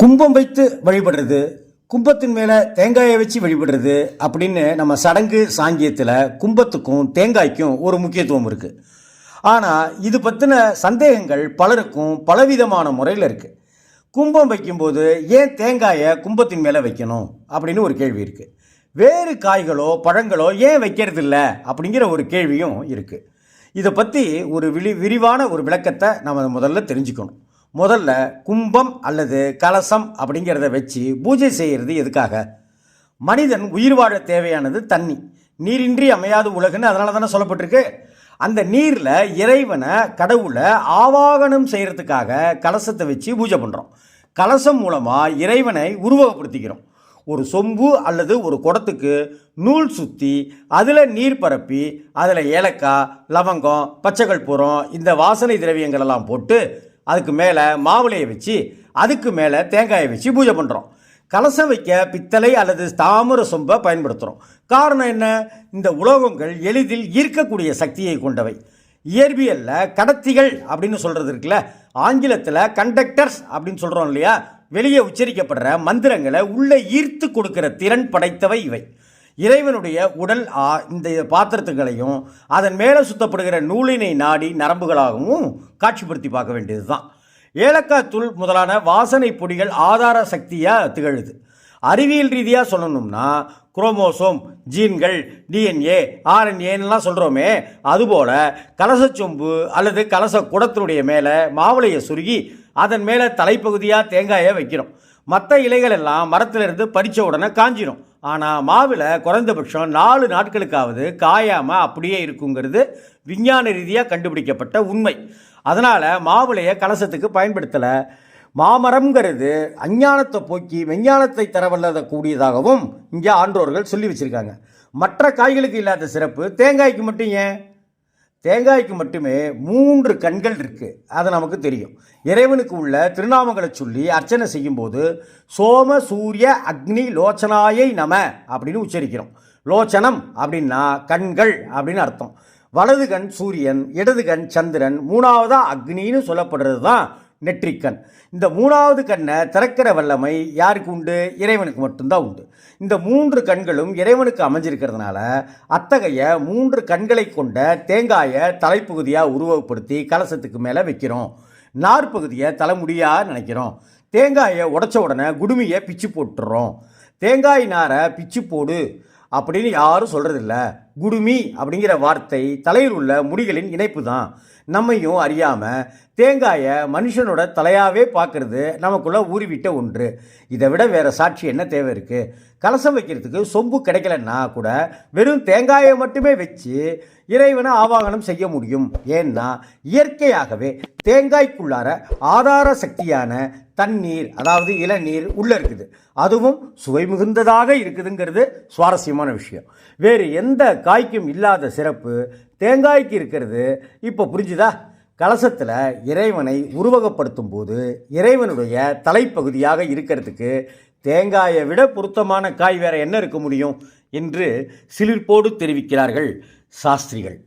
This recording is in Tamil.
கும்பம் வைத்து வழிபடுறது கும்பத்தின் மேலே தேங்காயை வச்சு வழிபடுறது அப்படின்னு நம்ம சடங்கு சாங்கியத்தில் கும்பத்துக்கும் தேங்காய்க்கும் ஒரு முக்கியத்துவம் இருக்குது ஆனால் இது பற்றின சந்தேகங்கள் பலருக்கும் பலவிதமான முறையில் இருக்குது கும்பம் வைக்கும்போது ஏன் தேங்காயை கும்பத்தின் மேலே வைக்கணும் அப்படின்னு ஒரு கேள்வி இருக்குது வேறு காய்களோ பழங்களோ ஏன் வைக்கிறது இல்லை அப்படிங்கிற ஒரு கேள்வியும் இருக்குது இதை பற்றி ஒரு விழி விரிவான ஒரு விளக்கத்தை நம்ம முதல்ல தெரிஞ்சுக்கணும். முதல்ல கும்பம் அல்லது கலசம் அப்படிங்கிறத வச்சு பூஜை செய்கிறது எதுக்காக? மனிதன் உயிர் வாழ தேவையானது தண்ணி. நீரின்றி அமையாது உலகுன்னு அதனால தானே சொல்லப்பட்டிருக்கு. அந்த நீரில் இறைவனை கடவுளை ஆவாகனம் செய்கிறதுக்காக கலசத்தை வச்சு பூஜை பண்ணுறோம் கலசம் மூலமாக இறைவனை உருவகப்படுத்திக்கிறோம். ஒரு சொம்பு அல்லது ஒரு குடத்துக்கு நூல் சுற்றி அதில் நீர் பரப்பி அதில் ஏலக்காய் லவங்கம் பச்சைக்கற்பூரம் இந்த வாசனை திரவியங்கள் எல்லாம் போட்டு அதுக்கு மேலே மாவிளையை வச்சு அதுக்கு மேலே தேங்காயை வச்சு பூஜை பண்ணுறோம் கலசம் வைக்க பித்தளை அல்லது தாமிர சொம்பை பயன்படுத்துகிறோம் காரணம் என்ன? இந்த உலோகங்கள் எளிதில் ஈர்க்கக்கூடிய சக்தியை கொண்டவை. இயற்பியலில் கடத்திகள் அப்படின்னு சொல்கிறது இருக்குல்ல ஆங்கிலத்தில் கண்டக்டர்ஸ் அப்படின்னு சொல்கிறோம் இல்லையா? வெளியே உச்சரிக்கப்படுற மந்திரங்களை உள்ளே ஈர்த்து கொடுக்கிற திறன் படைத்தவை இவை. இறைவனுடைய உடல் இந்த பாத்திரத்துகளையும் அதன் மேலே சுத்தப்படுகிற நூலினை நாடி நரம்புகளாகவும் காட்சிப்படுத்தி பார்க்க வேண்டியது தான் ஏலக்காய் தூள் முதலான வாசனை பொடிகள் ஆதார சக்தியாக திகழுது. அறிவியல் ரீதியாக சொல்லணும்னா குரோமோசோம் ஜீன்கள் டிஎன்ஏ ஆர்என்ஏன்னெலாம் சொல்கிறோமே அதுபோல் கலசச்சொம்பு அல்லது கலச குடத்தினுடைய மேலே மாவுளையை சுருகி அதன் மேலே தலைப்பகுதியாக தேங்காயை வைக்கிறோம். மற்ற இலைகள் எல்லாம் மரத்திலிருந்து பறித்த உடனே காஞ்சிடும் ஆனால் மாவில் குறைந்தபட்சம் நாலு நாட்களுக்காவது காயாமல் அப்படியே இருக்குங்கிறது விஞ்ஞான ரீதியாக கண்டுபிடிக்கப்பட்ட உண்மை. அதனால் மாவிளையை கலசத்துக்கு பயன்படுத்தலை. மாமரம்ங்கிறது அஞ்ஞானத்தை போக்கி விஞ்ஞானத்தை தரவல்லத கூடியதாகவும் இங்கே ஆன்றோர்கள் சொல்லி வச்சுருக்காங்க. மற்ற காய்களுக்கு இல்லாத சிறப்பு தேங்காய்க்கு மட்டும் ஏன்? தேங்காய்க்கு மட்டுமே மூன்று கண்கள் இருக்குது அது நமக்கு தெரியும். இறைவனுக்கு உள்ள திருநாமங்களை சொல்லி அர்ச்சனை செய்யும்போது சோம சூரிய அக்னி லோச்சனாயை நம அப்படின்னு உச்சரிக்கிறோம். லோச்சனம் அப்படின்னா கண்கள் அப்படின்னு அர்த்தம். வலது கண் சூரியன் இடது கண் சந்திரன் மூணாவதாக அக்னின்னு சொல்லப்படுறது தான் நெற்றிக்கண். இந்த மூணாவது கண்ணை திறக்கிற வல்லமை யாருக்கு உண்டு? இறைவனுக்கு மட்டும்தான் உண்டு. இந்த மூன்று கண்களும் இறைவனுக்கு அமைஞ்சிருக்கிறதுனால அத்தகைய மூன்று கண்களை கொண்ட தேங்காயை தலைப்பகுதியாக உருவகப்படுத்தி கலசத்துக்கு மேலே வைக்கிறோம். நாற்பகுதியை தலைமுடியாக நினைக்கிறோம். தேங்காயை உடச்ச உடனே குடுமியை பிச்சு போட்டுறோம். தேங்காய் நாரை பிச்சு போடு அப்படின்னு யாரும் சொல்கிறதில்ல குடுமி அப்படிங்கிற வார்த்தை தலையில் உள்ள முடிகளின் இணைப்பு தான் நம்மையும் அறியாமல் தேங்காயை மனுஷனோட தலையாகவே பார்க்குறது நமக்குள்ளே ஊறிவிட்ட ஒன்று. இதை விட வேறு சாட்சி என்ன தேவை இருக்குது கலசம் வைக்கிறதுக்கு சொம்பு கிடைக்கலன்னா கூட வெறும் தேங்காயை மட்டுமே வச்சு இறைவனை ஆவாகனம் செய்ய முடியும். ஏன்னா இயற்கையாகவே தேங்காய்க்குள்ளார ஆதார சக்தியான தண்ணீர் அதாவது இளநீர் உள்ளே இருக்குது. அதுவும் சுவை மிகுந்ததாக இருக்குதுங்கிறது சுவாரஸ்யமான விஷயம். வேறு எந்த காய்க்கும் இல்லாத சிறப்பு தேங்காய்க்கு இருக்கிறது. இப்போ புரிஞ்சுதா? கலசத்தில் இறைவனை உருவகப்படுத்தும் போது இறைவனுடைய தலைப்பகுதியாக இருக்கிறதுக்கு தேங்காயை விட பொருத்தமான காய் வேற என்ன இருக்க முடியும்? என்று சிலிர்ப்போடு தெரிவிக்கிறார்கள் சாஸ்திரிகள்.